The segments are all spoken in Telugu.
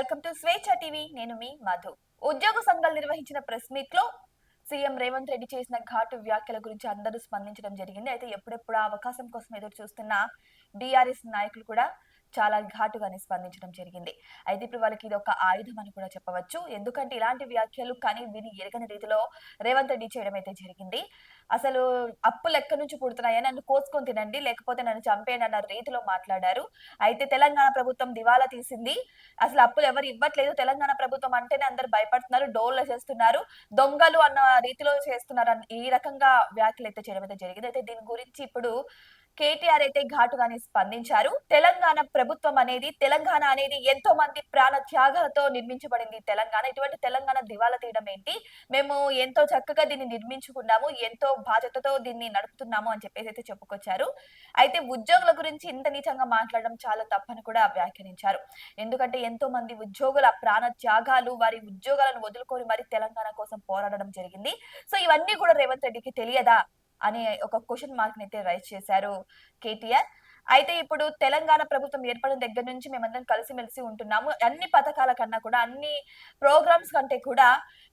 నేను మీ మధు. ఉద్యోగ సంఘాలు నిర్వహించిన ప్రెస్ మీట్లో సీఎం రేవంత్ రెడ్డి చేసిన ఘాటు వ్యాఖ్యల గురించి అందరూ స్పందించడం జరిగింది. అయితే ఎప్పుడెప్పుడు అవకాశం కోసం ఎదురు చూస్తున్న బీఆర్ఎస్ నాయకులు కూడా చాలా ఘాటుగానే స్పందించడం జరిగింది. అయితే ఇప్పుడు వాళ్ళకి ఇది ఒక ఆయుధం అని కూడా చెప్పవచ్చు. ఎందుకంటే ఇలాంటి వ్యాఖ్యలు కానీ విని ఎరగని రీతిలో రేవంత్ రెడ్డి చేయడం అయితే జరిగింది. అసలు అప్పులు ఎక్కడి నుంచి పుడుతున్నాయని నన్ను కోసుకొని తినండి లేకపోతే నన్ను చంపేయండి అన్న రీతిలో మాట్లాడారు. అయితే తెలంగాణ ప్రభుత్వం దివాలా తీసింది. అసలు అప్పులు ఎవరు ఇవ్వట్లేదు. తెలంగాణ ప్రభుత్వం అంటేనే అందరు భయపడుతున్నారు డోర్లు చేస్తున్నారు దొంగలు అన్న రీతిలో చేస్తున్నారు ఈ రకంగా వ్యాఖ్యలు అయితే చేయడం అయితే జరిగింది. అయితే దీని గురించి ఇప్పుడు కేటీఆర్ అయితే ఘాటుగానే స్పందించారు. తెలంగాణ ప్రభుత్వం అనేది తెలంగాణ అనేది ఎంతో మంది ప్రాణ త్యాగాలతో నిర్మించబడింది తెలంగాణ. ఇటువంటి తెలంగాణ దివాలా తీయడం ఏంటి? మేము ఎంతో చక్కగా దీన్ని నిర్మించుకున్నాము ఎంతో బాధ్యతతో దీన్ని నడుపుతున్నాము అని చెప్పేసి అయితే చెప్పుకొచ్చారు. అయితే ఉద్యోగుల గురించి ఇంత నీచంగా మాట్లాడడం చాలా తప్పని కూడా వ్యాఖ్యానించారు. ఎందుకంటే ఎంతో మంది ఉద్యోగుల ప్రాణ త్యాగాలు వారి ఉద్యోగాలను వదులుకొని మరి తెలంగాణ కోసం పోరాడడం జరిగింది. సో ఇవన్నీ కూడా రేవంత్ రెడ్డికి తెలియదా? అనే ఒక క్వశ్చన్ మార్క్ అయితే రైజ్ చేశారు కేటీఆర్. అయితే ఇప్పుడు తెలంగాణ ప్రభుత్వం ఏర్పడిన దగ్గర నుంచి మేమందరం కలిసిమెలిసి ఉంటున్నాము. అన్ని పథకాల కన్నా కూడా అన్ని ప్రోగ్రామ్స్ కంటే కూడా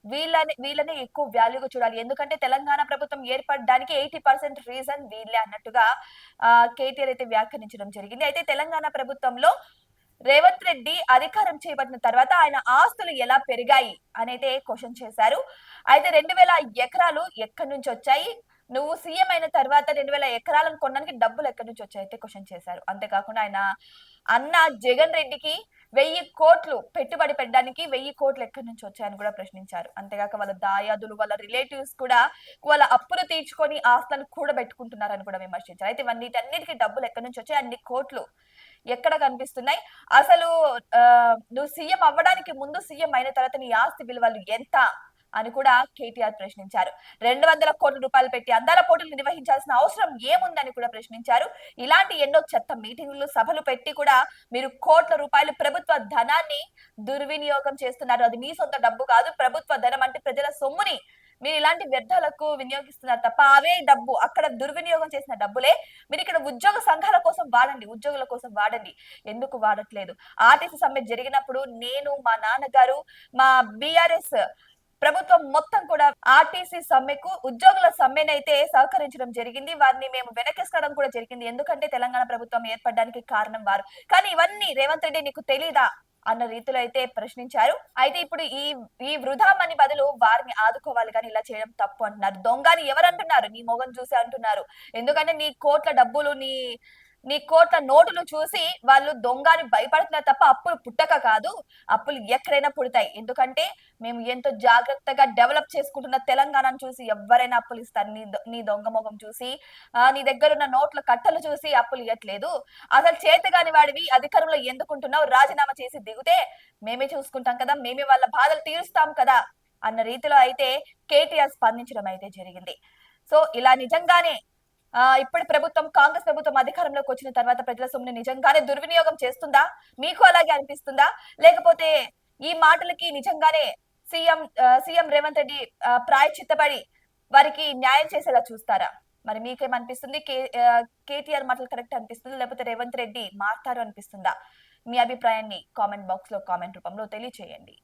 వీళ్ళని వీళ్ళని ఎక్కువ వాల్యూగా చూడాలి. ఎందుకంటే తెలంగాణ ప్రభుత్వం ఏర్పడడానికి ఎయిటీ పర్సెంట్ రీజన్ వీళ్ళే అన్నట్టుగా కేటీఆర్ అయితే వ్యాఖ్యానించడం జరిగింది. అయితే తెలంగాణ ప్రభుత్వంలో రేవంత్ రెడ్డి అధికారం చేపట్టిన తర్వాత ఆయన ఆస్తులు ఎలా పెరిగాయి అనేది క్వశ్చన్ చేశారు. అయితే రెండు వేల ఎకరాలు ఎక్కడి నుంచి వచ్చాయి? నువ్వు సీఎం అయిన తర్వాత రెండు వేల ఎకరాలను కొనడానికి డబ్బులు ఎక్కడి నుంచి వచ్చాయి అయితే క్వశ్చన్ చేశారు. అంతేకాకుండా ఆయన అన్న జగన్ రెడ్డికి వెయ్యి కోట్లు పెట్టుబడి పెట్టడానికి వెయ్యి కోట్లు ఎక్కడి నుంచి వచ్చాయని కూడా ప్రశ్నించారు. అంతేకాక వాళ్ళ దాయాదులు వాళ్ళ రిలేటివ్స్ కూడా వాళ్ళ అప్పులు తీర్చుకొని ఆస్తులను కూడబెట్టుకుంటున్నారని కూడా విమర్శించారు. అయితే వీటన్నిటికీ డబ్బులు ఎక్కడి నుంచి వచ్చాయి? అన్ని కోట్లు ఎక్కడ కనిపిస్తున్నాయి? అసలు ఆ, నువ్వు సీఎం అవ్వడానికి ముందు సీఎం అయిన తర్వాత నీ ఆస్తి విలువలు ఎంత? అని కూడా కేటీఆర్ ప్రశ్నించారు. రెండు వందల కోట్ల రూపాయలు పెట్టి అందాల పోటీలు నిర్వహించాల్సిన అవసరం ఏముందని కూడా ప్రశ్నించారు. ఇలాంటి ఎన్నో చెత్త మీటింగులు సభలు పెట్టి కూడా మీరు కోట్ల రూపాయలు ప్రభుత్వ ధనాన్ని దుర్వినియోగం చేస్తున్నారు. అది మీ సొంత డబ్బు కాదు ప్రభుత్వ ధనం అంటే ప్రజల సొమ్ముని మీరు ఇలాంటి వ్యర్థాలకు వినియోగిస్తున్నారు తప్ప అవే డబ్బు అక్కడ దుర్వినియోగం చేసిన డబ్బులే. మీరు ఇక్కడ ఉద్యోగ సంఘాల కోసం వాడండి ఉద్యోగుల కోసం వాడండి. ఎందుకు వాడట్లేదు? ఆర్టీసీ సమ్మె జరిగినప్పుడు నేను మా నాన్నగారు మా బీఆర్ఎస్ ప్రభుత్వం మొత్తం కూడా ఆర్టీసీ సమ్మెకు ఉద్యోగుల సమ్మెనైతే సహకరించడం జరిగింది. వారిని మేము వెనకేసుకోవడం కూడా జరిగింది. ఎందుకంటే తెలంగాణ ప్రభుత్వం ఏర్పడడానికి కారణం వారు. కానీ ఇవన్నీ రేవంత్ రెడ్డి నీకు తెలీదా అన్న రీతిలో అయితే ప్రశ్నించారు. అయితే ఇప్పుడు ఈ ఈ వృధా మని బదులు వారిని ఆదుకోవాలి కానీ ఇలా చేయడం తప్పు అంటున్నారు. దొంగని ఎవరు అంటున్నారు? నీ మొగం చూసి అంటున్నారు. ఎందుకంటే నీ కోట్ల డబ్బులు నీ నీ కోట్ల నోటును చూసి వాళ్ళు దొంగని భయపడుతున్నారు తప్ప అప్పులు పుట్టక కాదు. అప్పులు ఎక్కడైనా పుడతాయి. ఎందుకంటే మేము ఎంతో జాగ్రత్తగా డెవలప్ చేసుకుంటున్న తెలంగాణను చూసి ఎవరైనా అప్పులు ఇస్తారు. నీ దొ- నీ దొంగ మొగం చూసి ఆ, నీ దగ్గర ఉన్న నోట్ల కట్టలు చూసి అప్పులు ఇవ్వట్లేదు అసలు చేతగాని వాడివి అధికారంలో ఎందుకుంటున్నావు? రాజీనామా చేసి దిగుతే మేమే చూసుకుంటాం కదా. మేమే వాళ్ళ బాధలు తీరుస్తాం కదా అన్న రీతిలో అయితే కేటీఆర్ స్పందించడం అయితే జరిగింది. సో ఇలా నిజంగానే ఇప్పటి ప్రభుత్వం కాంగ్రెస్ ప్రభుత్వం అధికారంలోకి వచ్చిన తర్వాత ప్రజల సొమ్ముని నిజంగానే దుర్వినియోగం చేస్తుందా? మీకు అలాగే అనిపిస్తుందా? లేకపోతే ఈ మాటలకి నిజంగానే సీఎం సీఎం రేవంత్ రెడ్డి ప్రాయచిత్తబడి వారికి న్యాయం చేసేలా చూస్తారా? మరి మీకేమనిపిస్తుంది? కే కేటీఆర్ మాటలు కరెక్ట్ అనిపిస్తుంది? లేకపోతే రేవంత్ రెడ్డి మారుతారు అనిపిస్తుందా? మీ అభిప్రాయాన్ని కామెంట్ బాక్స్లో కామెంట్ రూపంలో తెలియచేయండి.